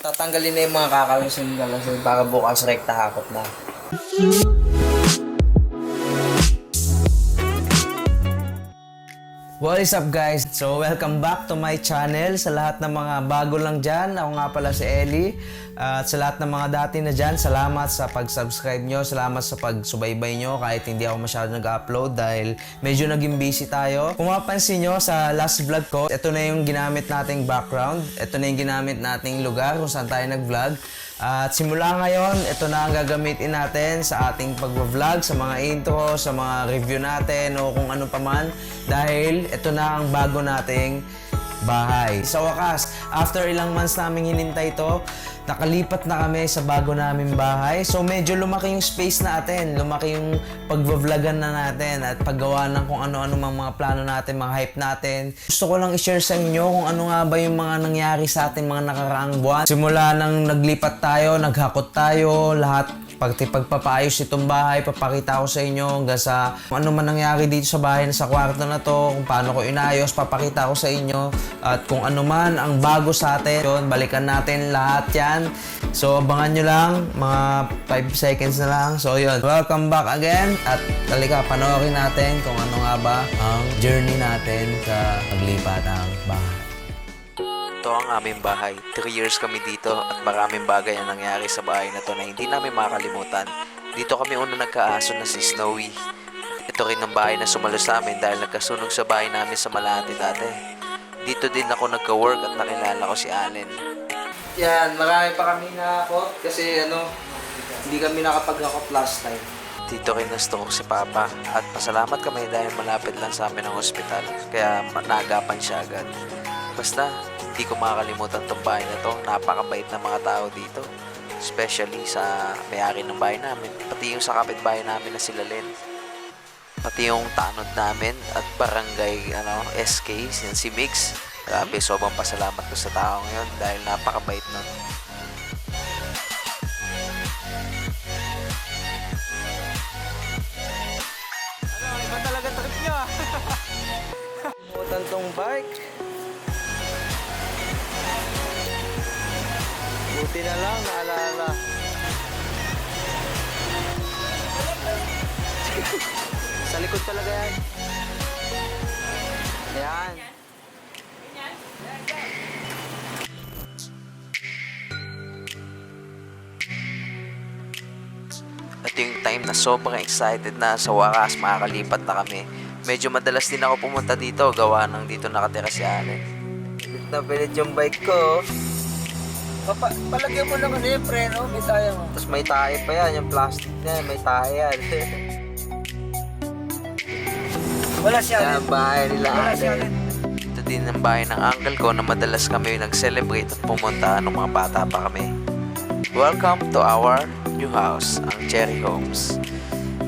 Tatanggalin na yung mga kakawisin galasin para bukas rekta hakot na. What is up guys? So welcome back to my channel. Sa lahat ng mga bago lang dyan, ako nga pala si Ellie. At sa lahat ng mga dati na dyan, salamat sa pag-subscribe nyo. Salamat sa pagsubaybay nyo kahit hindi ako masyado nag-upload dahil medyo naging busy tayo. Kung mapansin nyo sa last vlog ko, ito na yung ginamit nating background. Ito na yung ginamit nating lugar kung saan tayo nag-vlog. At simula ngayon, ito na ang gagamitin natin sa ating pag-vlog, sa mga intro, sa mga review natin o kung ano pa man. Dahil ito na ang bago nating bahay. Sa wakas, after ilang months namin hinintay ito, nakalipat na kami sa bago naming bahay. So medyo lumaki yung space natin, lumaki yung pag-vlogan na natin at paggawa ng kung ano-ano mga, mga plano natin, mga hype natin. Gusto ko lang i-share sa inyo kung ano nga ba yung mga nangyari sa ating mga nakaraang buwan. Simula nang naglipat tayo, naghakot tayo, lahat pagti pagpapaayos itong bahay, papakita ko sa inyo hanggang sa ano man nangyari dito sa bahay na sa kwarto na to, kung paano ko inayos, papakita ko sa inyo at kung ano man ang bago sa atin, yun, balikan natin lahat yan. So abangan nyo lang, mga 5 seconds na lang. So yun, welcome back again at talika, panoorin natin kung ano nga ba ang journey natin sa paglipat ng bahay. Ito ang aming bahay. 3 years kami dito at maraming bagay ang nangyari sa bahay na to na hindi namin makalimutan. Dito kami una nagkaaso na si Snowy. Ito rin ang bahay na sumalo sa amin dahil nagkasunog sa bahay namin sa Malate dati. Dito din ako nagka-work at nakilala ko si Allen. Yan, marami pa kami nakakot kasi ano, hindi kami nakapag-akot last time. Dito rin nasto ko si Papa at pasalamat kami dahil malapit lang sa amin ang ospital kaya naagapan siya agad. Basta, hindi ko makakalimutan tong bahay na to. Napakabait na mga tao dito. Especially sa may-ari ng bahay namin. Pati yung sa kapitbahay namin na sila Len. Pati yung tanod namin at barangay ano, SK, si Mix. Grabe, sobrang pasalamat ko sa tao ngayon dahil napakabait nun. Likod talaga yan. Ayan. At yung time na sobrang excited na sa wakas makakalipat na kami. Medyo madalas din ako pumunta dito gawa ng dito nakatira si Allen. Pilit na pilit yung bike ko. Papa, palagyan mo kasi yung preno, may sayang. Tapos may tae pa yan, yung plastic na yan, may tae yan. Wala siya. Yan ang bahay nila. Wala siya. Allen. Ito din ang bahay ng uncle ko na madalas kami nag-celebrate at pumunta nung mga bata pa kami. Welcome to our new house, ang Cherry Homes.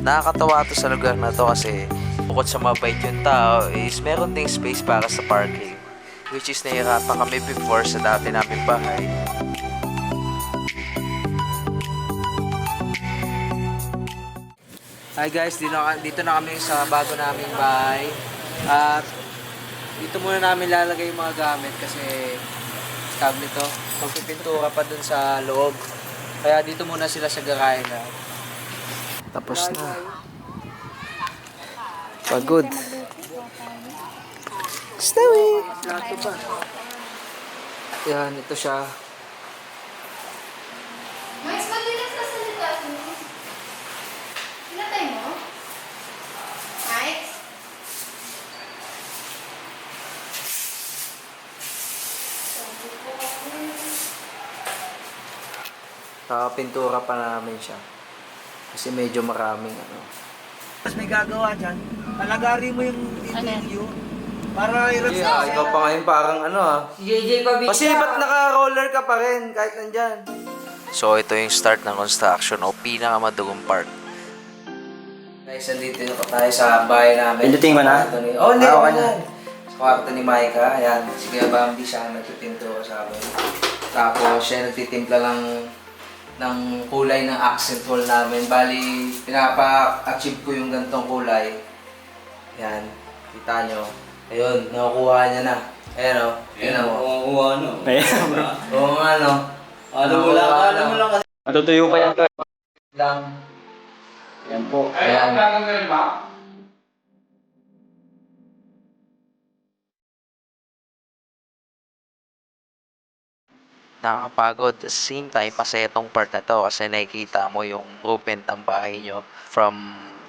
Nakakatawa to sa lugar na to kasi bukod sa mabait yung tao is meron ding space para sa parking. Which is nahirapan kami before sa dati naming bahay. Hi guys, dito na, kami sa bago naming bahay. At dito muna namin lalagay yung mga gamit kasi scab nito. Magpipintura pa dun sa loob. Kaya dito muna sila sa garahe na. Tapos na. Pagod. Snowy! Yan, ito siya. Mas malinis na salita mo. Pinatay mo? Mike? Sabi ko ako. Kakapintura pa namin siya. Kasi medyo maraming ano. Tapos may gagawa dyan. Palagari mo yung dito yung view. Para i-relax Yeah, ikaw pa ngayon parang ano ah. JJ Babita. Kasi ba't naka-roller ka pa rin kahit nandyan? So ito yung start ng construction o pinakamadugong part. Guys, nandito na tayo sa bahay namin. Pindutin mo na? Sa kwarto ni- Oh, hindi. Ah, okay na. Sa kwarto ni Maika. Ayan. Sige, Bambi siya nagpipintura sa amin. Tapos siya nagtitimpla lang ng kulay ng accent wall namin. Bali, pinapa-achieve ko yung gantong kulay. Ayan. Kita nyo. Ayun, nakukuha niya na. Ayan o. Ayan o. ano? Oo nga no. Ano mo lang, ano mo lang kasi. Matutuyo pa yan. Lang. Yan po. Ayan. Nakakapagod. Same time, masaya tong part na to kasi nakikita mo yung improvement ng bahay nyo from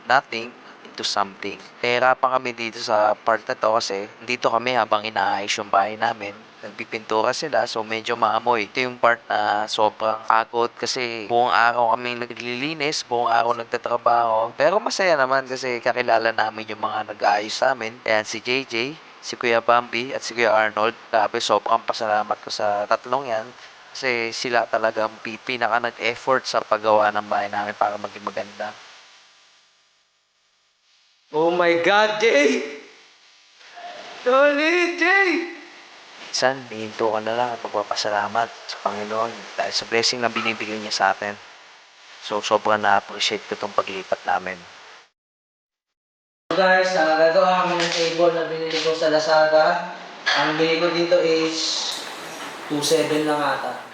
nothing into something. Nahirapan kami dito sa part na to kasi dito kami habang inaayos yung bahay namin. Nagpipintura sila so medyo maamoy. Ito yung part na sobrang pagod kasi buong araw kami naglilinis, buong araw nagtatrabaho. Pero masaya naman kasi kakilala namin yung mga nag-aayos sa amin. Ayan si JJ, si Kuya Bambi at si Kuya Arnold. Grabe, sobrang pasalamat ko sa tatlong yan. Kasi sila talagang pi- pinaka nag-effort sa paggawa ng bahay namin para maging maganda. Oh my God, Jay! Solid, Jay! Minsan, hihinto ka na lang at magpapasalamat sa Panginoon dahil sa blessing na binibigay niya sa atin. So, sobrang na-appreciate ko itong paglipat namin. So guys, uh, gagawa kami ng table na binili ko sa Lazada. Ang bili ko dito is 2.7 lang ata.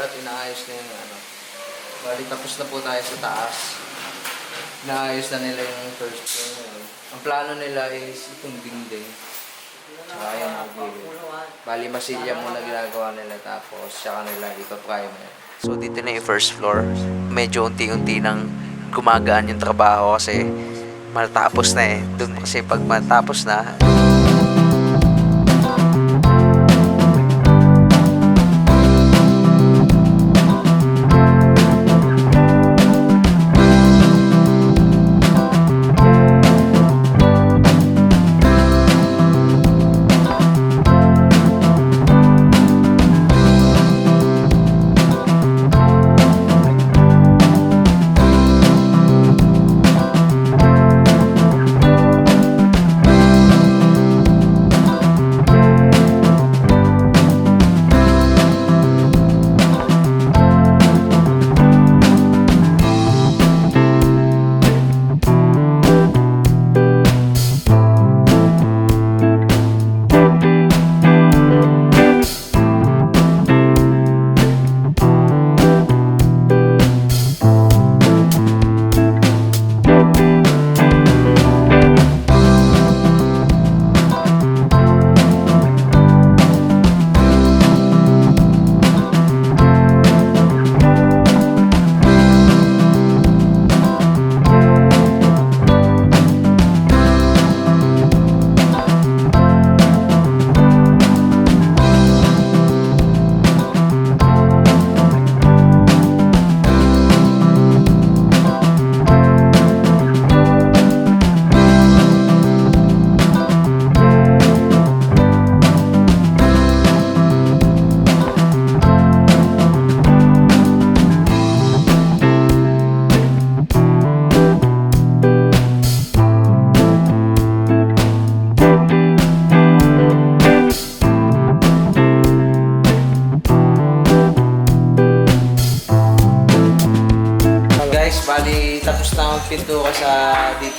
At inaayos na yung ano. Bali tapos na po tayo sa taas. Inaayos na nila yung first floor ngayon. Ang plano nila is itong dingding. Tsaka yung gilid. Bali masilya muna ginagawa nila tapos tsaka nila ipa-primer. So, dito na yung first floor. Medyo unti-unti nang gumagaan yung trabaho kasi matapos na eh. Doon kasi pag matapos na,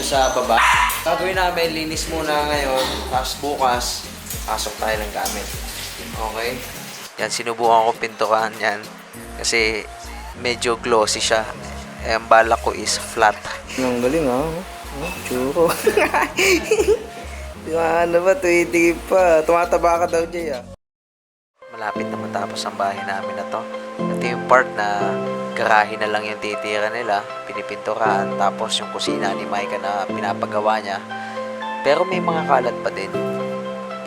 dito sa baba. Gagawin namin, linis muna ngayon. Tapos bukas, pasok tayo ng gamit. Okay? yan, sinubukan ko pinturan yan. Kasi medyo glossy siya. Eh, ang balak ko is flat. Ang galing ha. Oh, churo. Ba, ano ba, tuwitigil pa. Tumataba ka daw, Jay ah. Malapit na matapos ang bahay namin na to. Ito yung part na garahe na lang yung titira nila, pinipinturahan, tapos yung kusina ni Micah na pinapagawa niya. Pero may mga kalat pa din.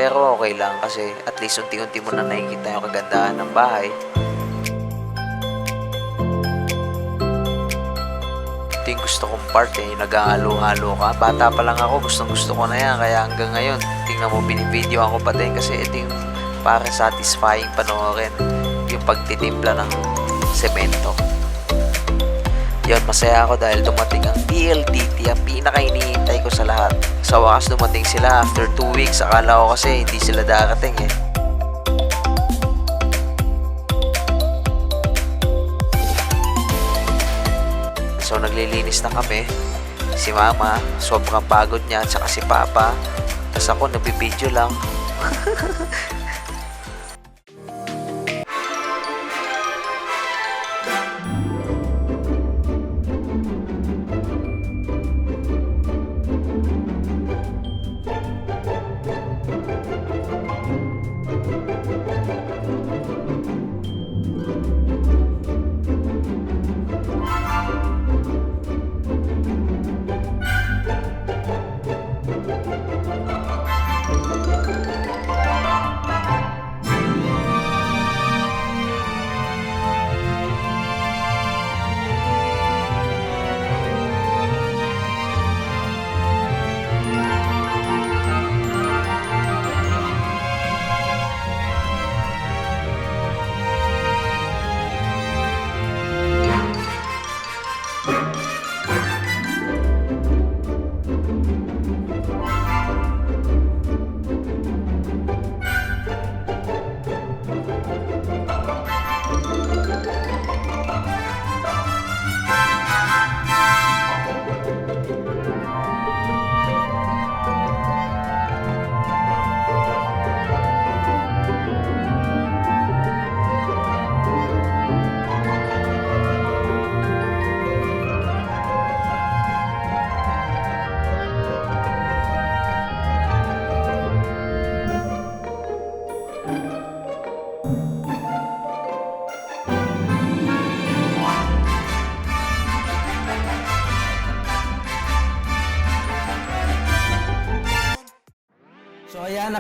Pero okay lang kasi at least unti-unti mo na nakikita yung kagandahan ng bahay. Ito yung gusto kong part eh, yung naghahalo-halo ka. Bata pa lang ako, gustong gusto ko na yan. Kaya hanggang ngayon, tingnan mo, binibideo ako pa din kasi ito yung para satisfying panoorin yung pagtitimpla ng semento. Yun, masaya ako dahil dumating ang PLDT, ang pinaka-iniintay ko sa lahat. Sa wakas dumating sila after 2 weeks, akala ko kasi hindi sila darating eh. So naglilinis na kami. Si mama, sobrang pagod niya at saka si papa. Tapos ako nabibideo lang.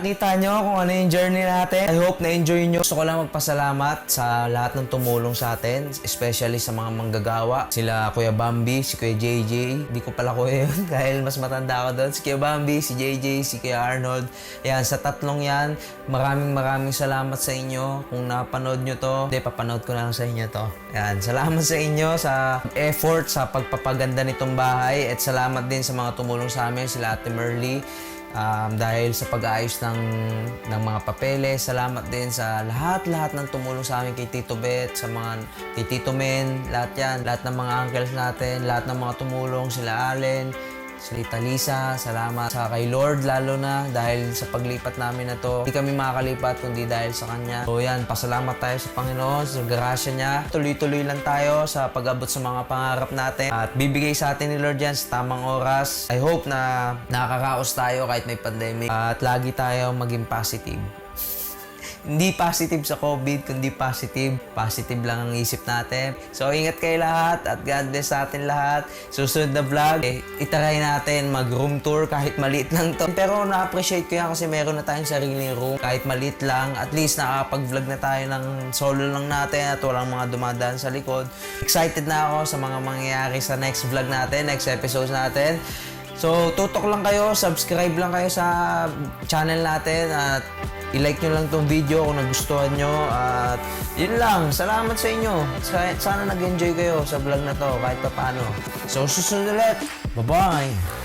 nakita nyo kung ano yung journey natin. I hope na-enjoy nyo. Gusto ko lang magpasalamat sa lahat ng tumulong sa atin, especially sa mga manggagawa. Sila Kuya Bambi, si Kuya JJ. Hindi ko pala kuya yun dahil mas matanda ako doon. Si Kuya Bambi, si JJ, si Kuya Arnold. Ayan, sa tatlong yan, maraming maraming salamat sa inyo. Kung napanood nyo to, hindi, papanood ko na lang sa inyo to. Ayan, salamat sa inyo sa effort sa pagpapaganda nitong bahay at salamat din sa mga tumulong sa amin, sila Ate Merly. Um, dahil sa pag-aayos ng, ng mga papeles, salamat din sa lahat-lahat ng tumulong sa amin kay Tito Bet, sa mga kay Tito Men, lahat yan, lahat ng mga uncles natin, lahat ng mga tumulong, sila Allen, sila Tita Lisa, salamat sa kay Lord lalo na dahil sa paglipat namin na to. Hindi kami makakalipat kundi dahil sa Kanya. So yan, pasalamat tayo sa Panginoon, sa grasya niya. Tuloy-tuloy lang tayo sa pag-abot sa mga pangarap natin at bibigay sa atin ni Lord yan sa tamang oras. I hope na nakakaraos tayo kahit may pandemic at lagi tayo maging positive. Hindi positive sa COVID, kundi positive. Positive lang ang isip natin. So, ingat kayo lahat at God bless sa atin lahat. Susunod na vlog, eh, itaray natin mag-room tour kahit maliit lang to. Pero na-appreciate ko yan kasi meron na tayong sariling room. Kahit maliit lang, at least nakakapag-vlog na tayo ng solo lang natin at walang mga dumadaan sa likod. Excited na ako sa mga mangyayari sa next vlog natin, next episode natin. So, tutok lang kayo, subscribe lang kayo sa channel natin at i-like nyo lang tong video kung nagustuhan nyo at yun lang, salamat sa inyo. Sa- Sana nag-enjoy kayo sa vlog na to kahit pa paano. So, susunod ulit. Bye-bye!